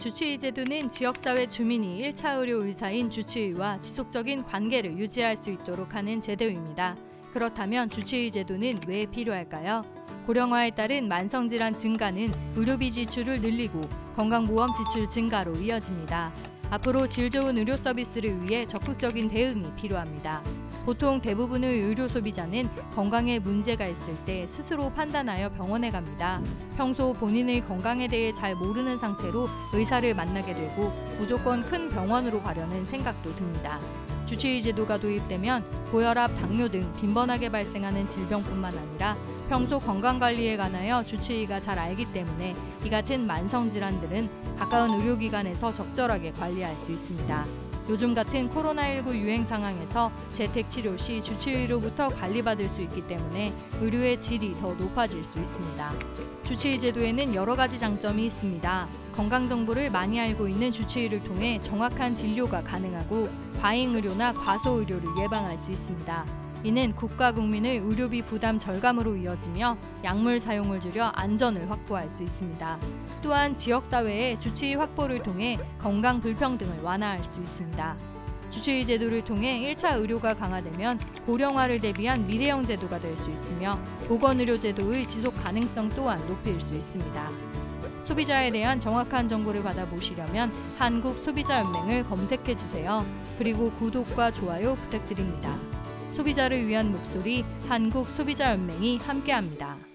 주치의 제도는 지역사회 주민이 1차 의료 의사인 주치의와 지속적인 관계를 유지할 수 있도록 하는 제도입니다. 그렇다면 주치의 제도는 왜 필요할까요? 고령화에 따른 만성질환 증가는 의료비 지출을 늘리고 건강보험 지출 증가로 이어집니다. 앞으로 질 좋은 의료 서비스를 위해 적극적인 대응이 필요합니다. 보통 대부분의 의료 소비자는 건강에 문제가 있을 때 스스로 판단하여 병원에 갑니다. 평소 본인의 건강에 대해 잘 모르는 상태로 의사를 만나게 되고 무조건 큰 병원으로 가려는 생각도 듭니다. 주치의 제도가 도입되면 고혈압, 당뇨 등 빈번하게 발생하는 질병뿐만 아니라 평소 건강 관리에 관하여 주치의가 잘 알기 때문에 이 같은 만성 질환들은 가까운 의료기관에서 적절하게 관리할 수 있습니다. 요즘 같은 코로나19 유행 상황에서 재택 치료 시 주치의로부터 관리받을 수 있기 때문에 의료의 질이 더 높아질 수 있습니다. 주치의 제도에는 여러 가지 장점이 있습니다. 건강 정보를 많이 알고 있는 주치의를 통해 정확한 진료가 가능하고 과잉 의료나 과소 의료를 예방할 수 있습니다. 이는 국가 국민의 의료비 부담 절감으로 이어지며 약물 사용을 줄여 안전을 확보할 수 있습니다. 또한 지역 사회의 주치의 확보를 통해 건강 불평등을 완화할 수 있습니다. 주치의 제도를 통해 1차 의료가 강화되면 고령화를 대비한 미래형 제도가 될 수 있으며 보건의료 제도의 지속 가능성 또한 높일 수 있습니다. 소비자에 대한 정확한 정보를 받아보시려면 한국소비자연맹을 검색해 주세요. 그리고 구독과 좋아요 부탁드립니다. 소비자를 위한 목소리 한국소비자연맹이 함께합니다.